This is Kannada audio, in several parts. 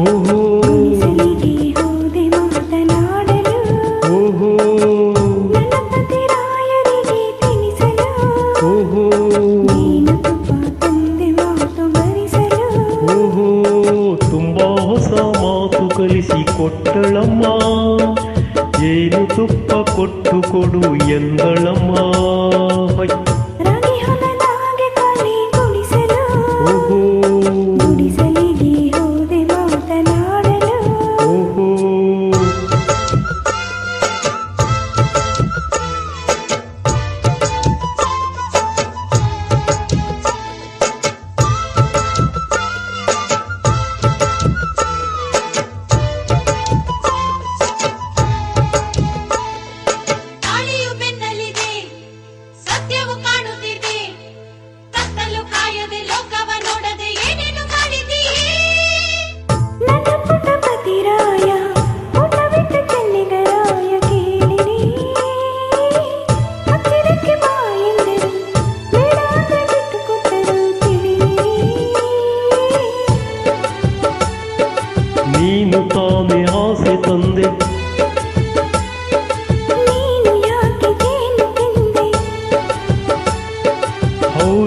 ఓహో ఓహో ఓహో ಓಹೋ ತುಂಬಾ ಹೊಸ ಮಾತು ಕಲಿಸಿ ಕೊಟ್ಟಳಮ್ಮ ಏನು ತುಪ್ಪ ಕೊಟ್ಟು ಕೊಡು ಎಂದಳಮ್ಮ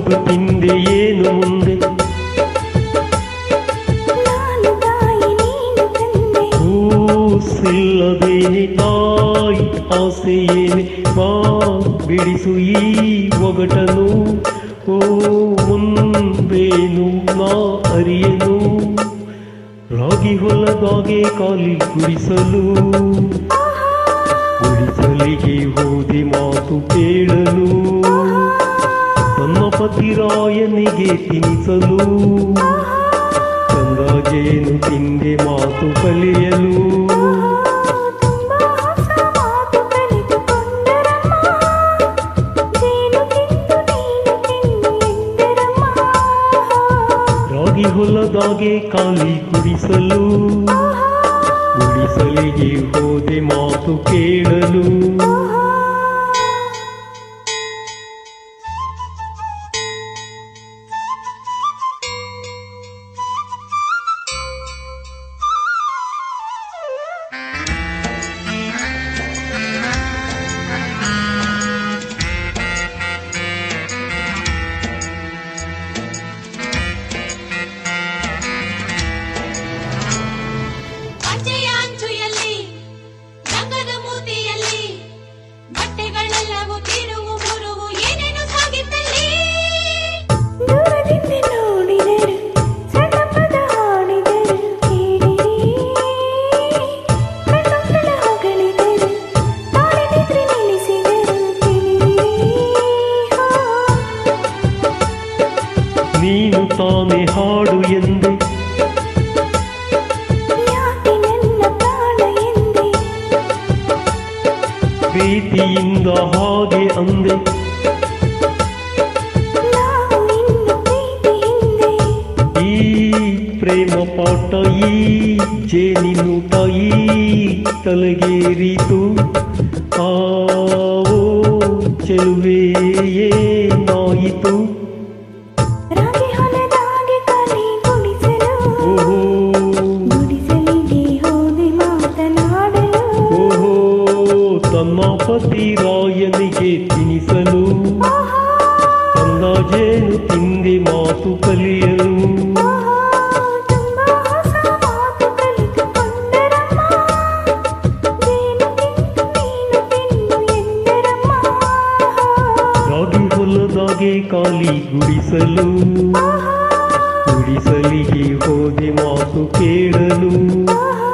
ಹೌದು ತಿಂದೆ ಏನು ಮುಂದೆ? ನಾನು ತಾಯಿ ಆಸೆ ಏನೆ ಕೂಸಿಲ್ಲದೇನೆ ತಾಯಿ ಆಸೆಯೇನೆ ಬಾ ಬಿಡಿಸು ಈ ಒಗಟನು. ಓ ಮುಂದೇನು ನಾ ಅರಿಯನು. ರಾಗಿ ಹೊಲದಾಗೆ ಕಾಲಿ ಗುಡಿಸಲು. ಗುಡಿಸಲಿಗೆ ಹೋದಿ ಮಾತು ಕೇಳಲು. ನನ್ನ ಪತಿರಾಯನಿಗೆ ತಿನಿಸಲು. ಚಂದ ಜೇನು ತಿಂದೆ ಮಾತು ಕಲಿಯಲು. ರಾಗಿ ಹೊಲದಾಗೆ ಕಾಲಿ ಕುಡಿಸಲು. ಗುಡಿಸಲಿಗೆ ಹೋದೆ ಮಾತು ಕೇಳಲು. ಪ್ರೀತಿಯಿಂದ ಹಾಗೆ ಅಂದೆ ನಾವು ಇನ್ನು ಪ್ರೀತಿ ಹಿಂದೆ ಈ ಪ್ರೇಮ ಪಾಠ ಈ ಜೇನಿನೂಟ ಈ ತಲೆಗೇರಿತು ಆವೋ ಚೆಲುವೆ ಏನಾಯಿತು ರಾಯನಿಗೆ ತಿನಿಸಲು. ತಂದ ಜೇನು ತಿಂದೆ ಮಾತು ಕಲಿಯಲು. ತಿನ್ನು ಹೊಲದಾಗೆ ಕಾಲಿ ಗುಡಿಸಲು. ಗುಡಿಸಲಿಗೆ ಹೋದೆ ಮಾತು ಕೇಳಲು. ಆಹಾ